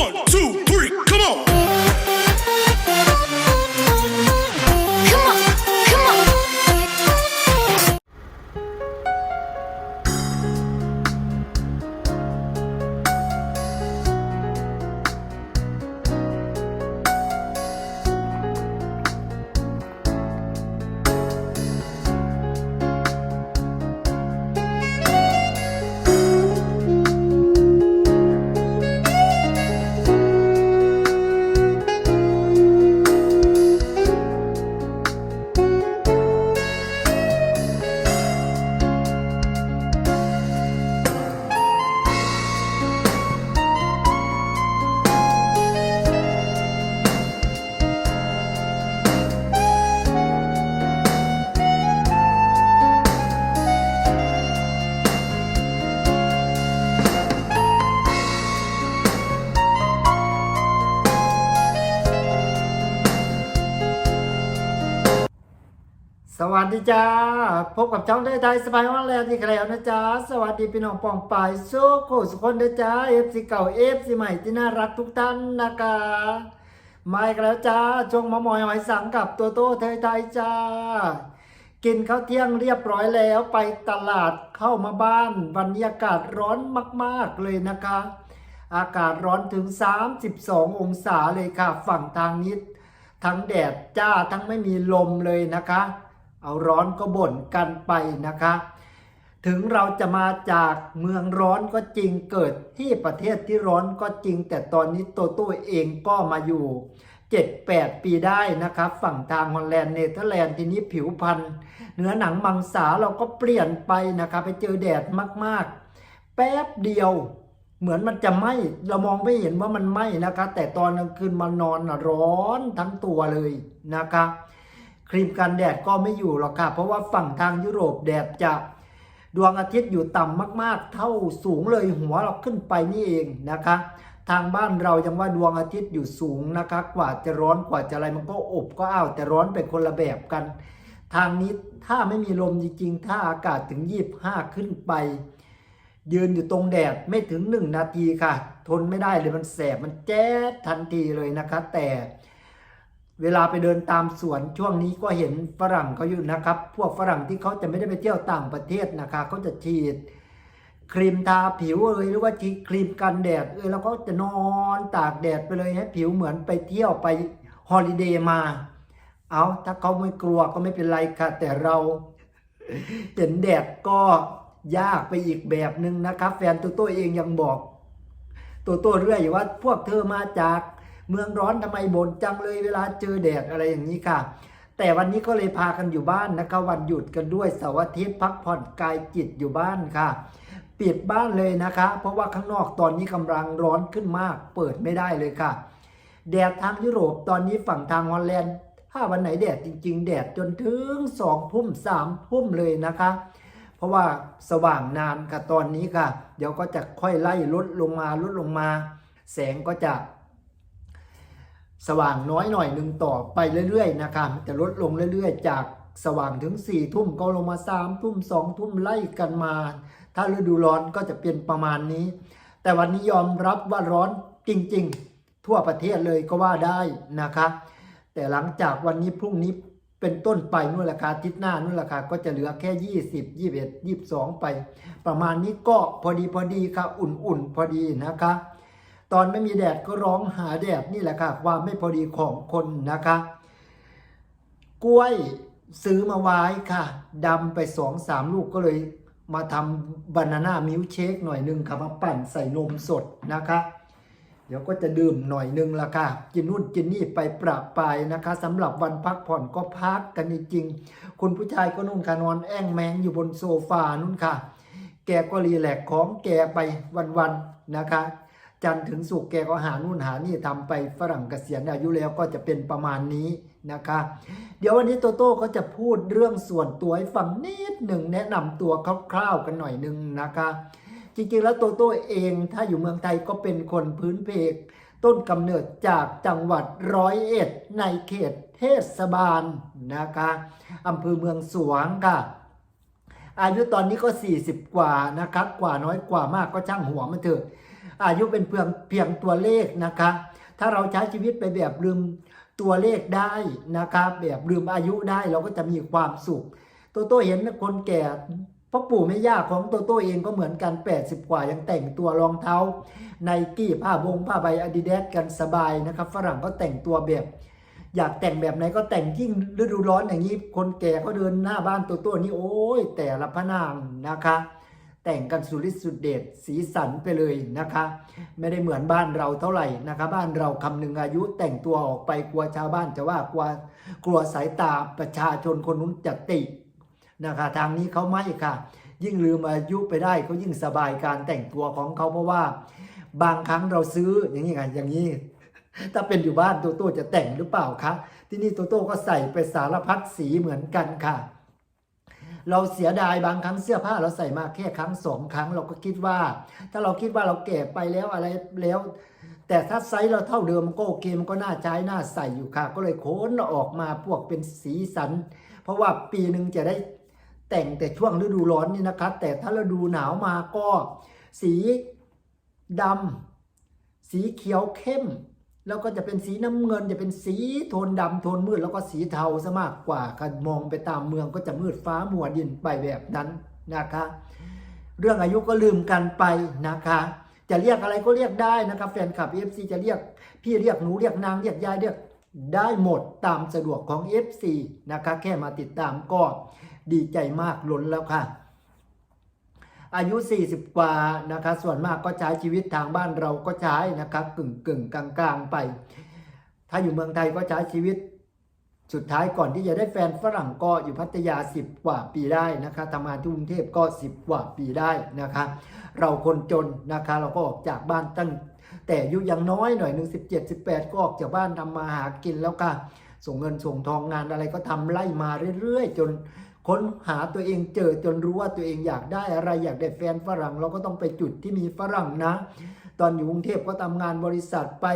One, two, ดีจ้า พบกับช่องได้ไทยสบายวันแลนด์ที่แคล้วนะจ๊ะสวัสดีพี่น้องปองปายสู้โคสุคนด้จ้าเอฟซีเก่าเอฟซีใหม่ที่น่ารักทุกท่านนะคะมาอีกแล้วจ้าช่วงมะมอยหอยสังกับตัวโตไทยไทยจ้า กินข้าวเที่ยงเรียบร้อยแล้วไปตลาดเข้ามาบ้านวันนี้อากาศร้อนมาก ๆเลยนะคะ อากาศร้อนถึง 32 องศาเลยค่ะ ฝั่งทางนี้ทั้งแดดจ้าทั้งไม่มีลมเลยนะคะ เอาร้อนก็บ่นกันไปนะคะ ถึงเราจะมาจากเมืองร้อนก็จริงเกิดที่ประเทศที่ร้อนก็จริง แต่ตอนนี้โตโต้เองก็มาอยู่ 7-8 ปีได้นะครับ ฝั่งทางฮอลแลนด์เนเธอร์แลนด์ทีนี้ผิวพรรณเนื้อหนังมังสาเราก็เปลี่ยนไปนะครับไปเจอแดดมากๆ แป๊บเดียวเหมือนมันจะไหมเรามองไม่เห็นว่ามันไหมนะคะ แต่ตอนกลางคืนมานอนร้อนทั้งตัวเลยนะคะ ครีมกันแดดก็ไม่อยู่หรอกค่ะ เพราะว่าฝั่งทางยุโรปแดดจะดวงอาทิตย์อยู่ต่ำมากๆ เท่าสูงเลยหัวเราขึ้นไปนี่เองนะคะ ทางบ้านเรายังว่าดวงอาทิตย์อยู่สูงนะคะ กว่าจะร้อนกว่าจะอะไรมันก็อบก็อ้าวแต่ร้อนเป็นคนละแบบกัน ทางนี้ถ้าไม่มีลมจริงๆ ถ้าอากาศถึง25ขึ้นไป ยืนอยู่ตรงแดดไม่ถึง1นาทีค่ะ ทนไม่ได้เลยมันแสบมันแจ๊ดทันทีเลยนะคะ แต่ เวลาไปเดินตามสวนช่วงนี้ก็เห็นฝรั่งเขาอยู่นะครับ พวกฝรั่งที่เขาจะไม่ได้ไปเที่ยวต่างประเทศนะคะเขาจะฉีด ครีมทาผิวเอยหรือว่าฉีดครีมกันแดดเอยแล้วก็จะนอนตากแดดไปเลยให้ผิวเหมือนไปเที่ยวไปฮอลิเดย์มา เอาถ้าเขาไม่กลัวก็ไม่เป็นไรค่ะ แต่เราเห็นแดดก็ยากไปอีกแบบหนึ่งนะครับ แฟนตัวโต้เองยังบอก ตัวโต้เรื่อยว่าพวกเธอมาจาก เมืองร้อนทำไมบ่นจังเลยเวลาเจอแดดอะไรอย่างนี้ค่ะ แต่วันนี้ก็เลยพากันอยู่บ้านนะคะ วันหยุดกันด้วยเสาร์อาทิตย์พักผ่อนกายจิตอยู่บ้านค่ะ ปิดบ้านเลยนะคะ เพราะว่าข้างนอกตอนนี้กำลังร้อนขึ้นมาก เปิดไม่ได้เลยค่ะ แดดทางยุโรปตอนนี้ฝั่งทางฮอลแลนด์ถ้าวันไหนแดดจริง ๆ แดดจนถึงสองทุ่มสามทุ่มเลยนะคะ เพราะว่าสว่างนานค่ะตอนนี้ค่ะ เดี๋ยวก็จะค่อยไล่ลดลงมาลดลงมา แสงก็จะ สว่างน้อยหน่อยหนึ่งต่อไปเรื่อยๆนะคะจะลดลงเรื่อยๆ จากสว่างถึง4ี่ทุ่มก็ลงมา3ามทุ่มสองทุ่มไล่กันมา ถ้าฤดูร้อนก็จะเป็นประมาณนี้ แต่วันนี้ยอมรับว่าร้อนจริงๆ ทั่วประเทศเลยก็ว่าได้นะคะแต่หลังจากวันนี้พรุ่งนี้เป็นต้นไปนู่นราคาทิศหน้านู่นราคาก็จะเหลือแค่ 20 21 22 ไป ประมาณนี้ก็พอดีพอดีค่ะ อุ่นๆ พอดีนะคะ ตอนไม่มีแดดก็ร้องหาแดดนี่แหละค่ะ ความไม่พอดีของคนนะคะ กล้วยซื้อมาไว้ค่ะดำไปสองสามลูกก็เลยมาทำบานาน่ามิลเชคหน่อยหนึงค่ะมาปั่นใส่นมสดนะคะ เดี๋ยวก็จะดื่มหน่อยหนึงละค่ะ กินนู่นกินนี่ไปปรับไปนะคะสำหรับวันพักผ่อนก็พักกันจริงๆคุณผู้ชายก็นุ่นค่ะนอนแอ่งแมงอยู่บนโซฟานุ่นค่ะ แกก็รีแลกของแกไปวันๆนะคะ จันถึงสุกแกก็หานู่นหานี่ทำไปฝรั่งเกษียณอายุแล้วก็จะเป็นประมาณนี้นะคะ เดี๋ยววันนี้โตโต้ก็จะพูดเรื่องส่วนตัวให้ฟังนิดหนึ่งแนะนำตัวคร่าวๆกันหน่อยหนึ่งนะคะ จริงๆแล้วโตโต้เองถ้าอยู่เมืองไทยก็เป็นคนพื้นเพกต้นกำเนิดจากจังหวัดร้อยเอ็ดในเขตเทศบาลนะคะอำเภอเมืองสวงค่ะ อายุตอนนี้ก็ 40 กว่านะครับ กว่าน้อยกว่ามากก็ช่างหัวมันเถอะ อายุเป็นเพียงเพียงตัวเลขนะคะ ถ้าเราใช้ชีวิตไปแบบลืมตัวเลขได้นะคะแบบลืมอายุได้เราก็จะมีความสุข โตโต้เห็นคนแก่พ่อปู่แม่ย่าของโตโต้เองก็เหมือนกัน 80 กว่ายังแต่งตัวรองเท้าไนกี้ผ้าบงผ้าใบอาดิดาสกันสบายนะครับ ฝรั่งก็แต่งตัวแบบ อยากแต่งแบบไหนก็แต่งยิ่งฤดูร้อนอย่างนี้คนแก่ก็เดินหน้าบ้านโตโต้นี่โอ้ยแต่ละพระนางนะคะ แต่งกันสุริสุดเดชสีสันไปเลยนะคะ ไม่ได้เหมือนบ้านเราเท่าไหร่นะคะ บ้านเราคำหนึ่งอายุแต่งตัวออกไปกลัวชาวบ้านจะว่ากลัวกลัวสายตาประชาชนคนนู้นจะตินะคะ ทางนี้เขาไม่ค่ะ ยิ่งลืมอายุไปได้เขายิ่งสบายการแต่งตัวของเขาเพราะว่า บางครั้งเราซื้ออย่างนี้ไงอย่างนี้ถ้าเป็นอยู่บ้านโตโต้จะแต่งหรือเปล่าคะที่นี่โตโต้ก็ใส่ไปสารพัดสีเหมือนกันค่ะ เราเสียดายบางครั้งเสื้อผ้าเราใส่มาแค่ครั้งสองครั้งเราก็คิดว่า ถ้าเราคิดว่าเราแก่ไปแล้วอะไรแล้ว แต่ถ้าไซส์เราเท่าเดิมก็โอเคมันก็น่าใช้น่าใส่อยู่ค่ะ ก็เลยโค้นออกมาพวกเป็นสีสัน เพราะว่าปีหนึ่งจะได้แต่งแต่ช่วงฤดูร้อนนี่นะคะ แต่ถ้าฤดูหนาวมาก็สีดำสีเขียวเข้ม แล้วก็จะเป็นสีน้ำเงิน จะเป็นสีโทนดำโทนมืดแล้วก็สีเทาซะมากกว่าการมองไปตามเมืองก็จะมืดฟ้ามัวดินไปแบบนั้นนะคะ เรื่องอายุก็ลืมกันไปนะคะ จะเรียกอะไรก็เรียกได้นะครับแฟนคลับ FC จะเรียกพี่เรียกหนูเรียกนางเรียกยายเรียกได้หมดตามสะดวกของ FC นะคะ แค่มาติดตามก็ดีใจมากล้นแล้วค่ะ อายุ 40 กว่านะคะส่วนมากก็ใช้ชีวิตทางบ้านเราก็ใช้นะคะกึ่งกึ่งกลางกลางๆไป ถ้าอยู่เมืองไทยก็ใช้ชีวิต สุดท้ายก่อนที่จะได้แฟนฝรั่งก็อยู่พัทยา 10 กว่าปีได้นะคะทำงานที่กรุงเทพก็ 10 กว่าปีได้นะคะ เราคนจนนะคะเราก็ออกจากบ้านตั้งแต่อายุยังน้อยหน่อยหนึ่งสิบเจ็ดสิบแปดก็ออกจากบ้านทำมาหากินแล้วค่ะส่งเงินส่งทองงานอะไรก็ทำไล่มาเรื่อยๆ จน ค้นหาตัวเองเจอจนรู้ว่าตัวเองอยากได้อะไรอยากได้แฟนฝรั่ง เราก็ต้องไปจุดที่มีฝรั่งนะ ตอนอยู่กรุงเทพก็ทำงานบริษัทไป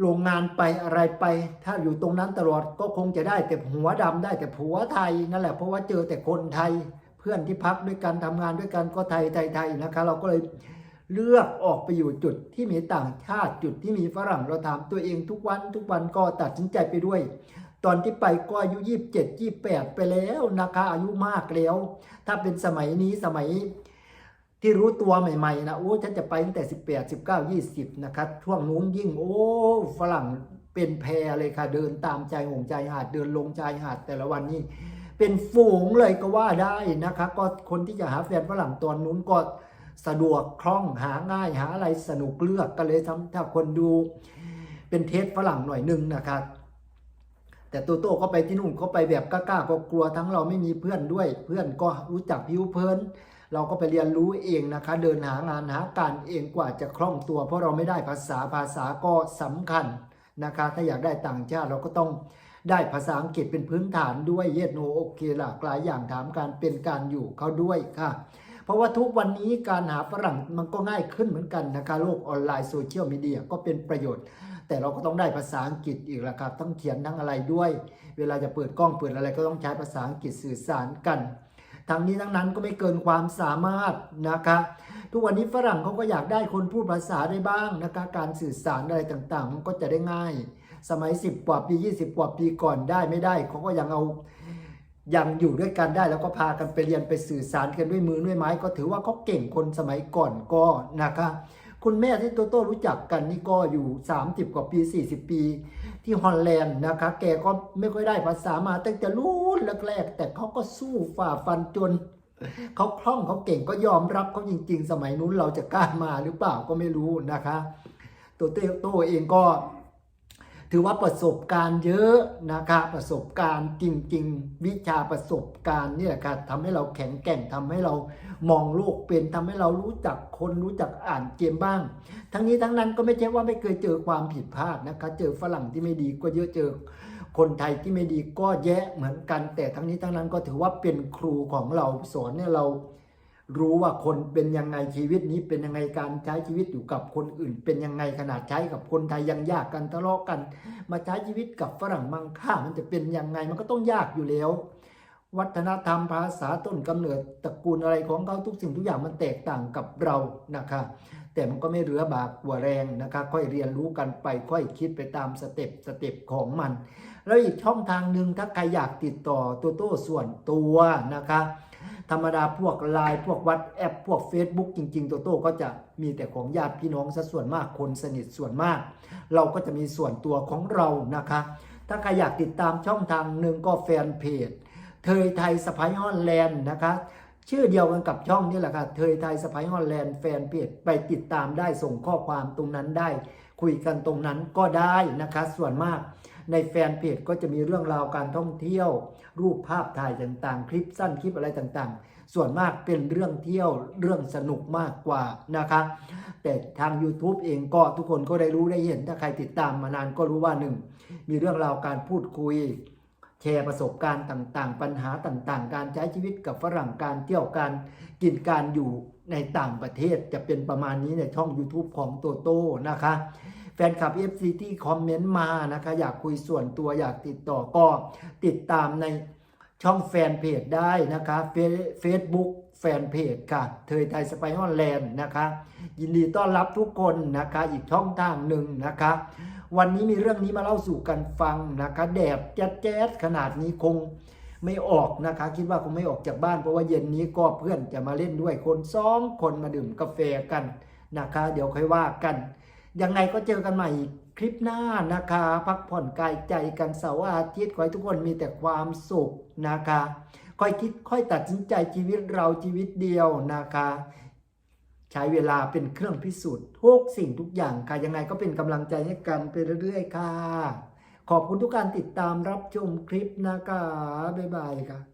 โรงงานไปอะไรไป ถ้าอยู่ตรงนั้นตลอดก็คงจะได้แต่หัวดำได้แต่ผัวไทยนั่นแหละเพราะว่าเจอแต่คนไทย เพื่อนที่พักด้วยกันทำงานด้วยกันก็ไทยไทยไทยนะคะเราก็เลยเลือกออกไปอยู่จุดที่มีต่างชาติจุดที่มีฝรั่งเราถามตัวเองทุกวันทุกวันก็ตัดสินใจไปด้วย ตอนที่ไปก็อายุยี่สิบเจ็ดยี่แปดไปแล้วนะคะ อายุมากแล้ว ถ้าเป็นสมัยนี้สมัยที่รู้ตัวใหม่ๆนะโอ้ฉันจะไปตั้งแต่18 19 20นะครับช่วงนู้นยิ่ง โอ้ฝรั่งเป็นแพรเลยค่ะ เดินตามใจหงใจหาดเดินลงชายหาดแต่ละวันนี้เป็นฝูงเลยก็ว่าได้นะคะ ก็คนที่จะหาแฟนฝรั่งตอนนู้นก็สะดวกคล่องหาง่ายหาอะไรสนุกเลือกกันเลยทำถ้าคนดูเป็นเทสฝรั่งหน่อยหนึงนะครับ แต่โตโต้ก็ไปที่นู่นก็ไปแบบกล้าๆก็กลัวทั้งเราไม่มีเพื่อนด้วย เพื่อนก็รู้จักผิวเพลินเราก็ไปเรียนรู้เองนะคะ เดินหางานหาการเองกว่าจะคล่องตัว เพราะเราไม่ได้ภาษาภาษาก็สำคัญนะคะ ถ้าอยากได้ต่างชาติเราก็ต้องได้ภาษาอังกฤษเป็นพื้นฐานด้วยเยดโนโอเคหลากหลายอย่างถามการเป็นการอยู่เขาด้วยค่ะ เพราะว่าทุกวันนี้การหาฝรั่งมันก็ง่ายขึ้นเหมือนกันนะคะ โลกออนไลน์โซเชียลมีเดียก็เป็นประโยชน์ แต่เราก็ต้องได้ภาษาอังกฤษอีกละครับต้องเขียนทั้งอะไรด้วย เวลาจะเปิดกล้องเปิดอะไรก็ต้องใช้ภาษาอังกฤษสื่อสารกันทั้งนี้ทั้งนั้นก็ไม่เกินความสามารถนะคะทุกวันนี้ฝรั่งเขาก็อยากได้คนพูดภาษาได้บ้างนะคะการสื่อสารอะไรต่างๆ มันก็จะได้ง่าย สมัย 10 กว่าปี 20 กว่าปีก่อนได้ไม่ได้เขาก็ยังเอายังอยู่ด้วยกันได้แล้วก็พากันไปเรียนไปสื่อสารกันด้วยมือด้วยไม้ ก็ถือว่าเขาเก่งคนสมัยก่อนก็นะคะ คุณแม่ที่โตโต้รู้จักกันนี่ก็อยู่ 30 กว่าปี 40 ปี ที่ฮอลแลนด์นะคะ แกก็ไม่ค่อยได้ภาษามาตั้งแต่รุ่นแรกๆแต่เขาก็สู้ฝ่าฟันจนเขาคล่องเขาเก่งก็ยอมรับเขาจริง ๆ สมัยนู้นเราจะกล้ามาหรือเปล่าก็ไม่รู้นะคะ โตเต้โตเองก็ ถือว่าประสบการณ์เยอะนะคะประสบการณ์จริง ๆ วิชาประสบการณ์นี่แหละค่ะทำให้เราแข็งแกร่งทำให้เรามองโลกเป็นทำให้เรารู้จักคนรู้จักอ่านเกมบ้าง ทั้งนี้ทั้งนั้นก็ไม่ใช่ว่าไม่เคยเจอความผิดพลาดนะคะ เจอฝรั่งที่ไม่ดีก็เยอะเจอคนไทยที่ไม่ดีก็แยะเหมือนกัน แต่ทั้งนี้ทั้งนั้นก็ถือว่าเป็นครูของเราสอนให้เรา รู้ว่าคนเป็นยังไงชีวิตนี้เป็นยังไงการใช้ชีวิตอยู่กับคนอื่น เป็นยังไงขนาดใช้กับคนไทยยังยากกันทะเลาะกัน มาใช้ชีวิตกับฝรั่งมังค่ามันจะเป็นยังไงมันก็ต้องยากอยู่แล้ว วัฒนธรรมภาษาต้นกำเนิดตระกูลอะไรของเขาทุกสิ่งทุกอย่างมันแตกต่างกับเรานะคะ แต่มันก็ไม่เหลือบากกว่าแรงนะคะ ค่อยเรียนรู้กันไปค่อยคิดไปตามสเต็ปสเต็ปของมัน แล้วอีกช่องทางหนึ่งถ้าใครอยากติดต่อตัวโต้ส่วนตัวนะคะ ธรรมดาพวกไลน์พวกวัดแอปพวก Facebook จริง ๆ ตัวโต้ก็จะมีแต่ของญาติพี่น้องซะส่วนมากคนสนิทส่วนมาก เราก็จะมีส่วนตัวของเรานะคะ ถ้าใครอยากติดตามช่องทางหนึ่งก็แฟนเพจเทยไทยสไปฮอนแลนด์นะคะชื่อเดียวกันกับช่องนี่แหละค่ะ เทยไทยสไปฮอนแลนด์แฟนเพจไปติดตามได้ส่งข้อความตรงนั้นได้ คุยกันตรงนั้นก็ได้นะคะ ส่วนมาก ในแฟนเพจก็จะมีเรื่องราวการท่องเที่ยว รูปภาพถ่ายต่างๆ คลิปสั้นคลิปอะไรต่างๆ ส่วนมากเป็นเรื่องเที่ยวเรื่องสนุกมากกว่านะคะ แต่ทาง YouTube เองก็ทุกคนก็ได้รู้ได้เห็นถ้าใครติดตามมานานก็รู้ว่าหนึ่งมีเรื่องราวการพูดคุยแชร์ประสบการณ์ต่างๆ ปัญหาต่างๆ การใช้ชีวิตกับฝรั่งการเที่ยวการกินการอยู่ในต่างประเทศจะเป็นประมาณนี้ในช่อง YouTube ของโตโต้นะคะ แฟนคลับ FC ที่คอมเมนต์มานะคะ อยากคุยส่วนตัวอยากติดต่อก็ติดตามในช่องแฟนเพจได้นะคะเฟซบุ๊กแฟนเพจค่ะ เทยไทยสไปฮอนแลนด์นะคะ ยินดีต้อนรับทุกคนนะคะ อีกช่องทางหนึ่งนะคะ วันนี้มีเรื่องนี้มาเล่าสู่กันฟังนะคะ แดดแจ๊ดแจ๊ดขนาดนี้คงไม่ออกนะคะ คิดว่าคงไม่ออกจากบ้านเพราะว่าเย็นนี้ก็เพื่อนจะมาเล่นด้วยคนสองคนมาดื่มกาแฟกันนะคะ เดี๋ยวค่อยว่ากัน ยังไงก็เจอกันใหม่คลิปหน้านะคะ พักผ่อนกายใจกันเสาร์อาทิตย์ขอให้ทุกคนมีแต่ความสุขนะคะค่อยคิดค่อยตัดสินใจชีวิตเราชีวิตเดียวนะคะ ใช้เวลาเป็นเครื่องพิสูจน์ทุกสิ่งทุกอย่างค่ะยังไงก็เป็นกำลังใจให้กันไปเรื่อยๆค่ะ ขอบคุณทุกการติดตามรับชมคลิปนะคะบ๊ายบายค่ะ